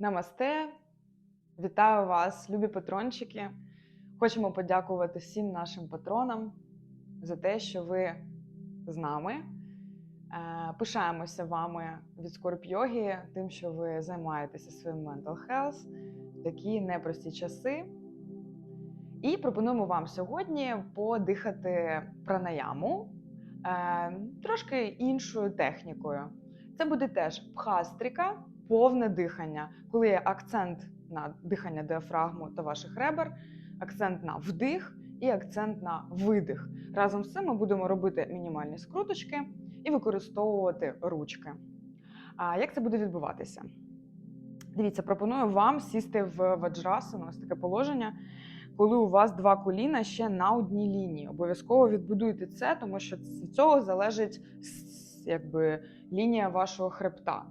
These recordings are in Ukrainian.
Намасте! Вітаю вас, любі патрончики. Хочемо подякувати всім нашим патронам за те, що ви з нами. Е, Пишаємося вами від Скорп Йоги, тим, що ви займаєтеся своїм mental health в такі непрості часи. І пропонуємо вам сьогодні подихати пранаяму е, трошки іншою технікою. Це буде теж пхастріка, повне дихання, коли є акцент на дихання діафрагму та ваших ребер, акцент на вдих і акцент на видих. Разом з цим ми будемо робити мінімальні скруточки і використовувати ручки. А як це буде відбуватися? Дивіться, пропоную вам сісти в ваджрасану, ось таке положення, коли у вас два коліна ще на одній лінії. Обов'язково відбудуйте це, тому що від цього залежить якби, лінія вашого хребта,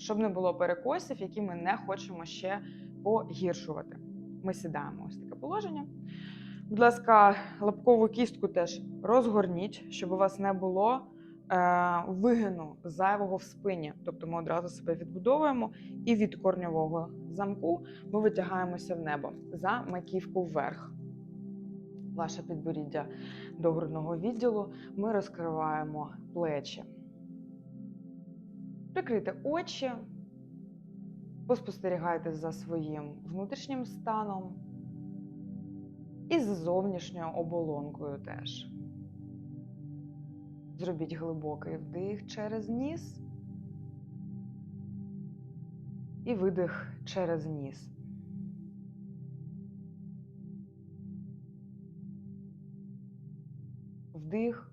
щоб не було перекосів, які ми не хочемо ще погіршувати. Ми сідаємо ось таке положення. Будь ласка, лапкову кістку теж розгорніть, щоб у вас не було е, вигину зайвого в спині. Тобто ми одразу себе відбудовуємо, і від корньового замку ми витягаємося в небо за маківку вверх. Ваше підборіддя до грудного відділу. Ми розкриваємо плечі. Прикрийте очі, поспостерігайте за своїм внутрішнім станом і за зовнішньою оболонкою теж. Зробіть глибокий вдих через ніс і видих через ніс. Вдих.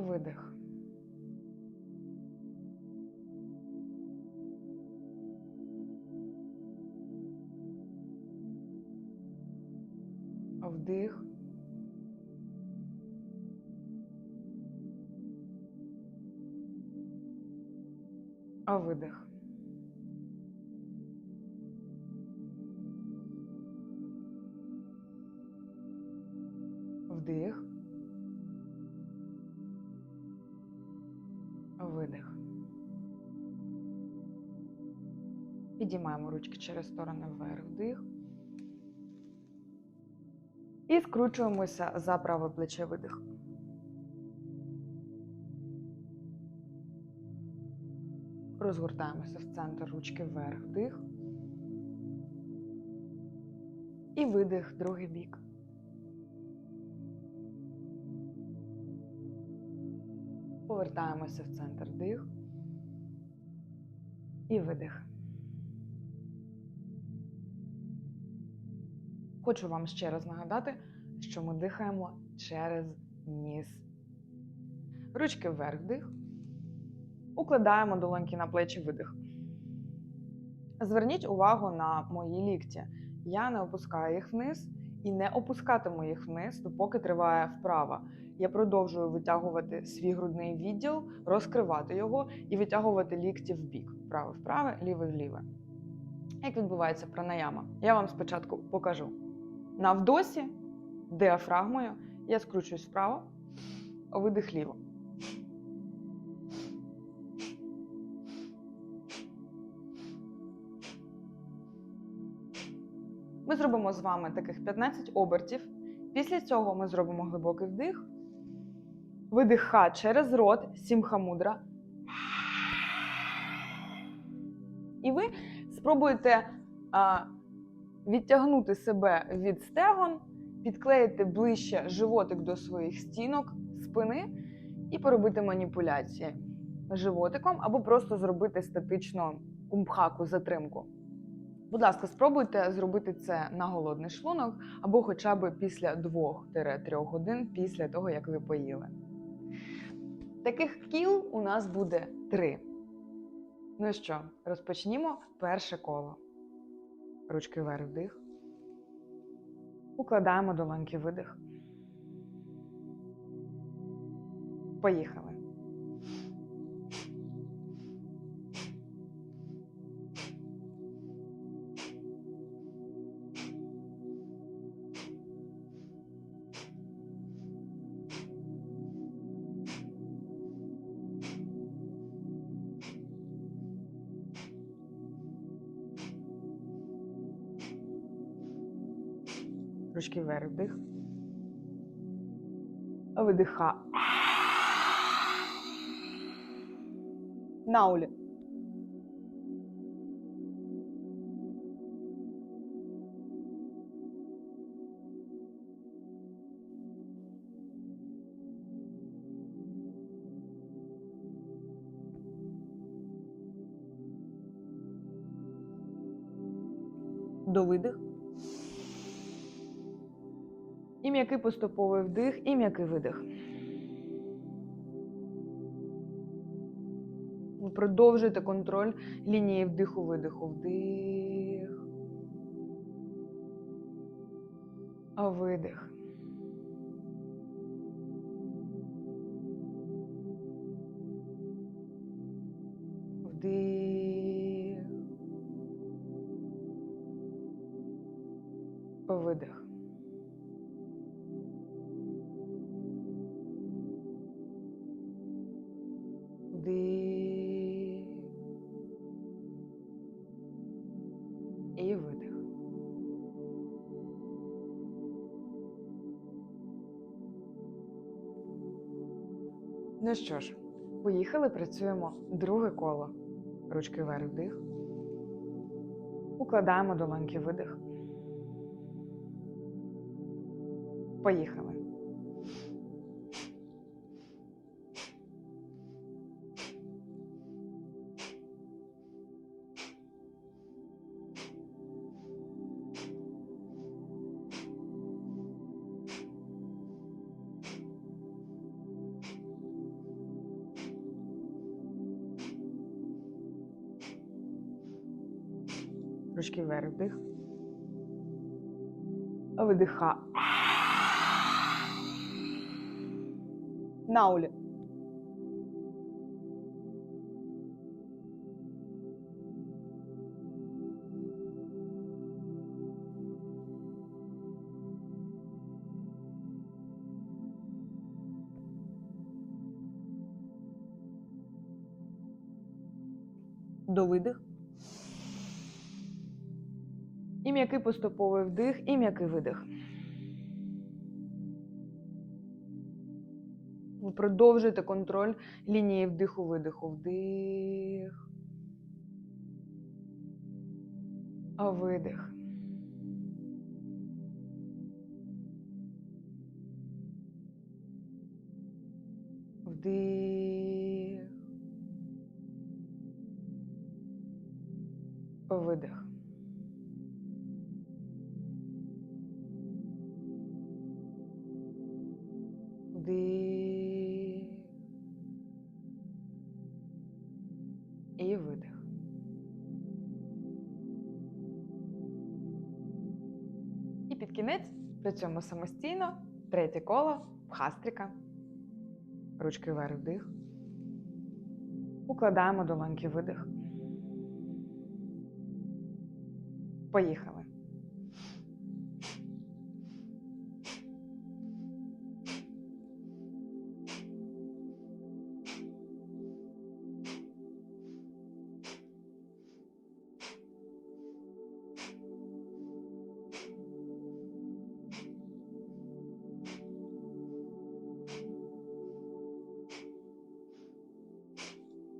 Видих. Вдих. Видих. Підіймаємо ручки через сторони вверх. Вдих. І скручуємося за праве плече видих. Розгортаємося в центр ручки вверх. Вдих. І видих другий бік. Повертаємося в центр дих і видих. Хочу вам ще раз нагадати, що ми дихаємо через ніс. Ручки вверх вдих. Укладаємо долоньки на плечі видих. Зверніть увагу на мої лікті. Я не опускаю їх вниз і не опускатиму їх вниз, допоки триває вправа. Я продовжую витягувати свій грудний відділ, розкривати його і витягувати лікті в бік. Праве вправе, ліве вліве. Як відбувається пранаяма? Я вам спочатку покажу. На вдосі діафрагмою я скручуюсь вправо, видих ліво. Ми зробимо з вами таких 15 обертів. Після цього ми зробимо глибокий вдих. Видих ха через рот, сімха мудра. І ви спробуєте відтягнути себе від стегон, підклеїти ближче животик до своїх стінок, спини і поробити маніпуляції животиком, або просто зробити статично кумбхаку затримку. Будь ласка, спробуйте зробити це на голодний шлунок або хоча б після 2-3 годин після того, як ви поїли. Таких кіл у нас буде три. Ну що, розпочнімо перше коло. Ручки вверх вдих. Укладаємо долоньки видих. Поїхали. Ручки вверх вдих. Видиха. Наулі. До видих. М'який поступовий вдих, і м'який видих. Ви продовжуєте контроль лінії вдиху-видиху. Вдих. А видих. Вдих. Видих. Вдих. І видих. Ну що ж, поїхали, працюємо друге коло. Ручки вверх вдих. Укладаємо долоньки видих. Поїхали. Ручки вверх. Видиха. Наулі. До видих. І м'який поступовий вдих, і м'який видих. Ви продовжуєте контроль лінії вдиху-видиху. Вдих. А видих. Вдих. Видих. І видих. І під кінець працюємо самостійно. Третє коло, хастріка. Ручки вверх вдих. Укладаємо долоньки видих. Поїхали.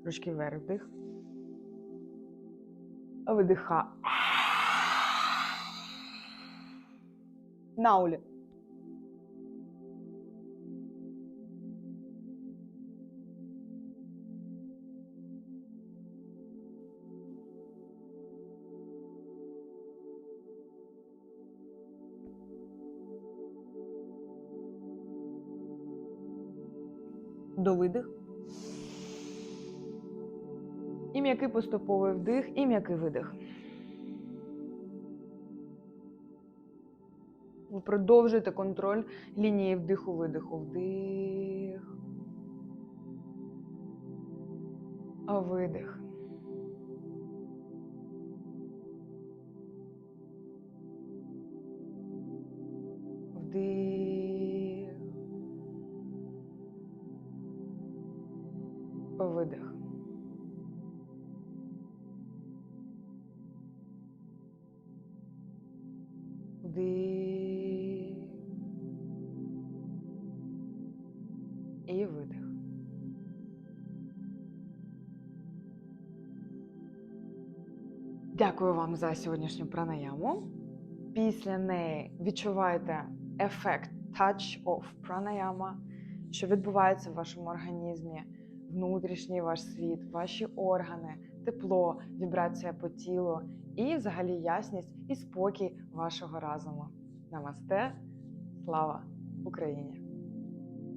Трошки вверх. Видиха. Наулі. До видих. М'який поступовий вдих, і м'який видих. Ви продовжуєте контроль лінії вдиху-видиху. Вдих. А видих. Вдих. І видих. Дякую вам за сьогоднішню пранаяму. Після неї відчуваєте ефект touch of pranayama, що відбувається в вашому організмі, внутрішній ваш світ, ваші органи, тепло, вібрація по тілу і взагалі ясність і спокій вашого разуму. Намасте, слава Україні!